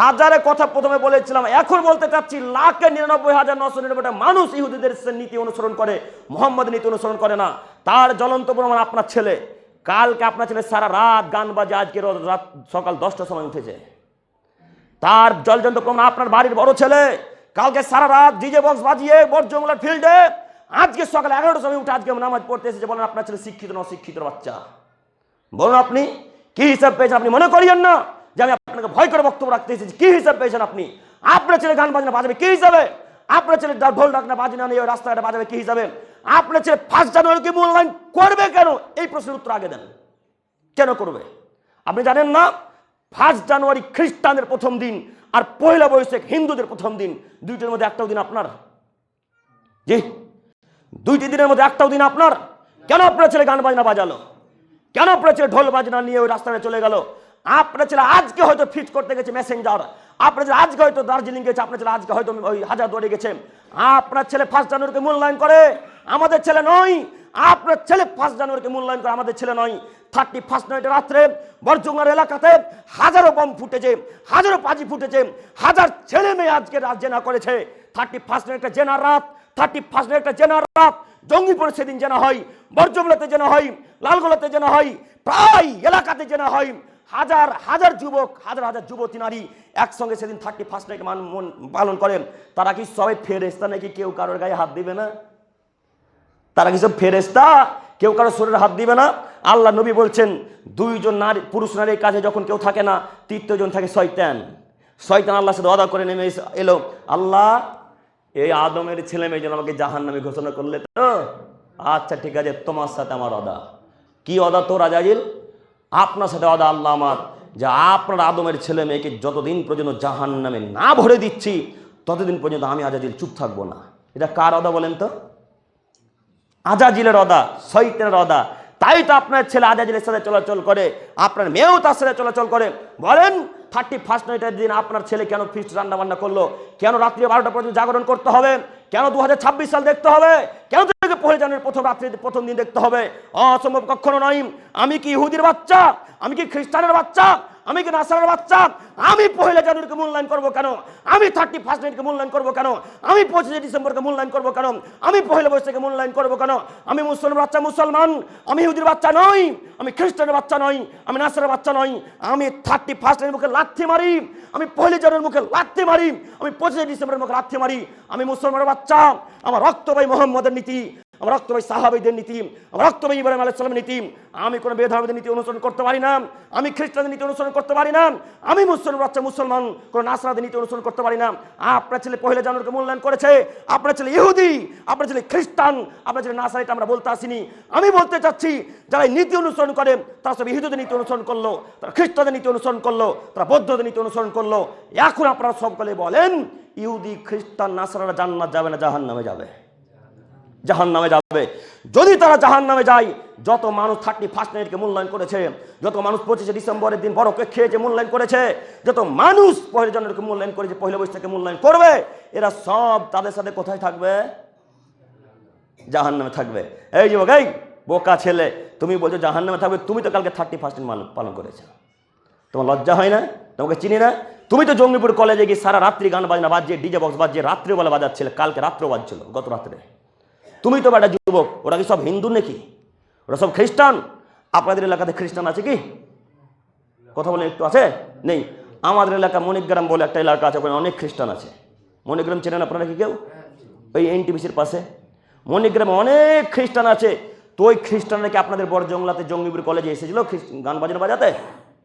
হাজারে কথা প্রথমে বলেছিলাম, এখন বলতে চাচ্ছি, লাখে নিরানব্বই হাজার নশো নিরানব্বইটা মানুষ ইহুদিদের নীতি অনুসরণ করে, মোহাম্মদ নীতি অনুসরণ করে না। তার জ্বলন্ত প্রমাণ আপনার ছেলে। কালকে আপনার ছেলে সারা রাত গান বাজে, আজকে রাত সকাল দশটার সময় উঠেছে। তার জলজন্ত প্রমাণ আপনার বাড়ির বড় ছেলে। কালকে সারা রাত ডিজে বক্স বাজিয়ে বর্জমলার ফিল্ডে, আজকে সকালে এগারোটার সময় উঠে আজকে নামাজ পড়তে এসেছে, বলেন আপনার ছেলে শিক্ষিত না অশিক্ষিত বাচ্চা। বলুন আপনি, কি হিসাব পেয়েছেন আপনি মনে করিয়েন না। যে আমি আপনাকে ভয় করে বক্তব্য রাখতে এসেছি। কি হিসাব পেয়েছেন আপনি? আপনার ছেলে গান বাজনা বাজাবে কি হিসাবে? আপনার ছেলে ঢোল ডাকনা বাজনা নিয়ে রাস্তাঘাটে বাজাবে কি হিসাবে? আপনার ছেলে ফার্স্ট জানুয়ারি জানুয়ারিকে মূল্যায়ন করবে কেন? এই প্রশ্নের উত্তর আগে দেন। কেন করবে? আপনি জানেন না? ফার্স্ট জানুয়ারি খ্রিস্টানদের প্রথম দিন আর পয়লা বৈশাখ হিন্দুদের প্রথম দিন। দুইটার মধ্যে একটাও দিন আপনার। জি? দুইটি দিনের মধ্যে একটাও দিন আপনার। কেন আপনার ছেলে গান বাজনা বাজালো? কেন আপনার ছেলে ঢোল বাজনা নিয়ে ওই রাস্তায় চলে গেল? আপনার ছেলে আজকে হয়তো ফিট করতে গেছে মেসেঞ্জার আপনার ছেলে আজকে হয়তো দার্জিলিং গেছে, আপনার ছেলে আজকে হয়তো ওই হাজার দৌড়ে গেছে। আপনার ছেলে ফার্স্ট জানুয়ারিকে মূল্যায়ন করে, আমাদের ছেলে নয়। আপনার ছেলে ফার্স্ট জানুয়ারিকে মূল্যায়ন করে, আমাদের ছেলে নয়। থার্টি ফার্স্ট নাইটের রাত্রে বরজুঙ্গার এলাকাতে হাজারো বম ফুটেছে, হাজারো পাজি ফুটেছে, হাজার ছেলে মেয়ে আজকে রাত জেনা করেছে। থার্টি ফার্স্ট নাইটের জেনার রাত থার্টি ফার্স্ট নাইটের জেনার রাত, জঙ্গিপুরে সেদিন যেন হয়, বর্জমলাতে যেন হয়, লালগোলাতে যেন হয়, প্রায় এলাকাতে যেন হয়। হাজার হাজার যুবক, হাজার হাজার যুবতী নারী একসঙ্গে সেদিন থার্টি ফার্স্ট নাইট পালন করেন। তারা কি সবাই ফেরেস্তা নাকি কেউ কারোর গায়ে হাত দিবে না? তারা কি সব ফেরেস্তা কেউ কারোর শরীরে হাত দিবে না? আল্লাহ নবী বলছেন, দুইজন নারী, পুরুষ নারীর কাছে যখন কেউ থাকে না তৃতীয়জন থাকে শয়তান। শয়তান আল্লাহ সাথে অদা করে নেমে এলো, আল্লাহ, এই আদমের ছেলে মেয়ে যেন আমাকে জাহান নামে ঘোষণা করলে তো? আচ্ছা ঠিক আছে, তোমার সাথে আমার অদা কি অদা তো রাজাজিল আপনার সাথে অদা আল্লাহ আমার যে আপনার আদমের ছেলে মেয়েকে যতদিন পর্যন্ত জাহান নামে না ভরে দিচ্ছি, ততদিন পর্যন্ত আমি আজাজিল চুপ থাকব না। এটা কার অদা বলেন তো? আজাজিলের অদা শৈতের অদা তাই তো আপনার ছেলে আজাজিলের সাথে চলাচল করে, আপনার মেয়েও তার সাথে চলাচল করে। বলেন থার্টি ফার্স্ট নাইটের দিন আপনার ছেলে কেন ফিস্ট রান্না বান্না করল? কেন রাত্রি বারোটা পর্যন্ত জাগরণ করতে হবে? কেন দু হাজার ছাব্বিশ সাল দেখতে হবে? কেন পহেলা জানুয়ারির প্রথম রাত্রিতে প্রথম দিন দেখতে হবে। অসম্ভব কখনো নয়। আমি কি ইহুদির বাচ্চা? আমি কি খ্রিস্টানের বাচ্চা? আমি কি নাসারের বাচ্চা? আমি পহেলা জানুয়ারিকে মূল্যায়ন করব কেন? আমি থার্টি ফার্স্ট নাইটকে মূল্যায়ন করব কেন? আমি পঁচিশে ডিসেম্বরকে মূল্যায়ন করব কেন? আমি পহেলা বৈশাখকে মূল্যায়ন করব কেন? আমি মুসলমান বাচ্চা মুসলমান, আমি ইহুদির বাচ্চা নই, আমি খ্রিস্টানের বাচ্চা নই, আমি নাসারের বাচ্চা নই, আমি থার্টি ফার্স্ট মুখে লাথি মারি, আমি পহেলা জানুয়ারির মুখে লাথি মারি, আমি পঁচিশে ডিসেম্বরের মুখে লাথি মারি, আমি মুসলমানের বাচ্চা, আমার রক্ত ভাই মোহাম্মদের নীতি আমার রক্ত ভাই সাহাবিদের নীতি, আমার রক্ত ভাই ইব্রাহিম আলাইহিস সালামের নীতি। আমি কোনো বেধাবেদের নীতি অনুসরণ করতে পারি না। আমি খ্রিস্টানদের নীতি অনুসরণ করতে পারি না। আমি মুসলমান বাচ্চা মুসলমান, কোনো নাসরাদের নীতি অনুসরণ করতে পারি না। আপনার ছেলে পহিলা জানুয়ারিকে মূল্যায়ন করেছে। আপনার ছেলে ইহুদি, আপনার ছেলে খ্রিস্টান, আপনার ছেলে নাসার এটা আমরা বলতে আসিনি। আমি বলতে চাচ্ছি, যারা নীতি অনুসরণ করে, তারা সব ইহুদিদের নীতি অনুসরণ করল, তারা খ্রিস্টানদের নীতি অনুসরণ করল, তারা বৌদ্ধদের নীতি অনুসরণ করল। এখন আপনারা সকলে বলেন, ইহুদি, খ্রিস্টান নাসারা জান্নাত যাবে না জাহান নামে যাবে। জাহান নামে যাবে। যদি তারা জাহান নামে যায়, যত মানুষ থার্টি ফার্স্ট নাইটকে মূল্যায়ন করেছে, যত মানুষ পঁচিশে ডিসেম্বরের দিন বড়কে খেয়েছে মূল্যায়ন করেছে, যত মানুষ পহেলা জানুয়ারিকে মূল্যায়ন করেছে পহেলা বৈশাখকে মূল্যায়ন করবে, এরা সব তাদের সাথে কোথায় থাকবে? জাহান নামে থাকবে। এই যুবক, এই বোকা ছেলে, তুমি বলছো জাহান নামে থাকবে, তুমি তো কালকে থার্টি ফার্স্ট পালন করেছ। তোমার লজ্জা হয় না? তোমাকে চিনি না? তুমি তো জঙ্গিপুর কলেজে গিয়ে সারা রাত্রি গান বাজনা বাজিয়ে, ডিজে বক্স বাজিয়ে রাত্রিবেলা বাজাচ্ছিলে, কালকে রাত্রেও বাজছিল, গত রাত্রে। তুমি তো একটা যুবক, ওরা কি সব হিন্দু নাকি? ওরা সব খ্রিস্টান? আপনাদের এলাকাতে খ্রিস্টান আছে কি? কথা বলে একটু, আছে? নেই। আমাদের এলাকা মণিগ্রাম বলে একটা এলাকা আছে, ওখানে অনেক খ্রিস্টান আছে। মণিগ্রাম চেনেন আপনারা কি কেউ? ওই এনটিপিসির পাশে। মণিগ্রামে অনেক খ্রিস্টান আছে। তো ওই খ্রিস্টানরা কি আপনাদের বড়জংলাতে জঙ্গিপুর কলেজে এসেছিল গান বাজানো বাজাতে?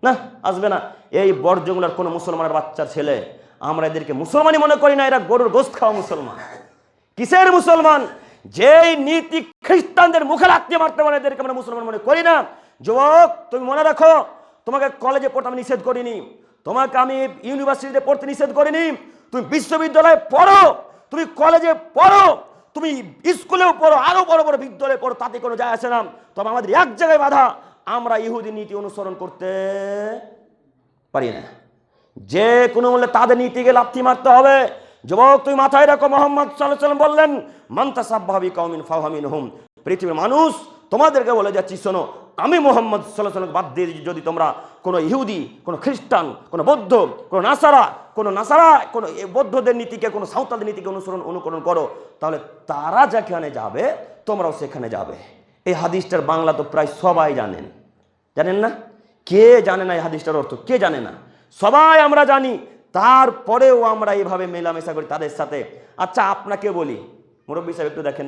না, আসবে না। এই বড়জংলার কোনো মুসলমানের বাচ্চা ছেলে, আমরা এদেরকে মুসলমানই মনে করি না, এরা গরুর গোস্ত খাওয়া মুসলমান। কিসের মুসলমান? যেই নীতি খ্রিস্টানদের মুখে রাখতে মারতে পারে, এদেরকে আমরা মুসলমান মনে করি না। যুবক, তুমি মনে রাখো, তোমাকে কলেজে পড়তে আমি নিষেধ করিনি। তোমাকে আমি ইউনিভার্সিটিতে পড়তে নিষেধ করিনি। তুমি বিশ্ববিদ্যালয়ে পড়ো, তুমি কলেজে পড়ো, তুমি স্কুলেও পড়ো, আরও বড় বড় বিদ্যালয়ে পড়ো, তাতে কোনো যায় আসে না। তবে আমাদের এক জায়গায় বাধা, আমরা ইহুদি নীতি অনুসরণ করতে পারি না। যে কোনো মূল্যে তাদের নীতিকে লাথি মারতে হবে। যুবক তুই মাথায় রাখো, মোহাম্মদ সাল্লাম বললেন মান্তা সাব্বাবি কৌমিন ফাহামিন হুম পৃথিবীর মানুষ, তোমাদেরকে বলে যাচ্ছি, শোনো, আমি মোহাম্মদ সাল্লাহ বাদ দিয়ে দিচ্ছি, যদি তোমরা কোনো ইহুদি, কোনো খ্রিস্টান, কোনো বৌদ্ধ, কোনো নাসারা কোনো নাসারা, কোনো বৌদ্ধদের নীতিকে, কোনো সাঁওতালদের নীতিকে অনুসরণ, অনুকরণ করো, তাহলে তারা যেখানে যাবে, তোমরাও সেখানে যাবে। এই হাদিসটার বাংলা তো প্রায় সবাই জানেন। জানেন না? কে জানে না এই হাদিসটার অর্থ? কে জানে না? সবাই আমরা জানি তারপরেও আমরা এইভাবে মেলামেশা করি তাদের সাথে। আচ্ছা আপনাকে বলি মুরব্বী সাহেব একটু দেখেন।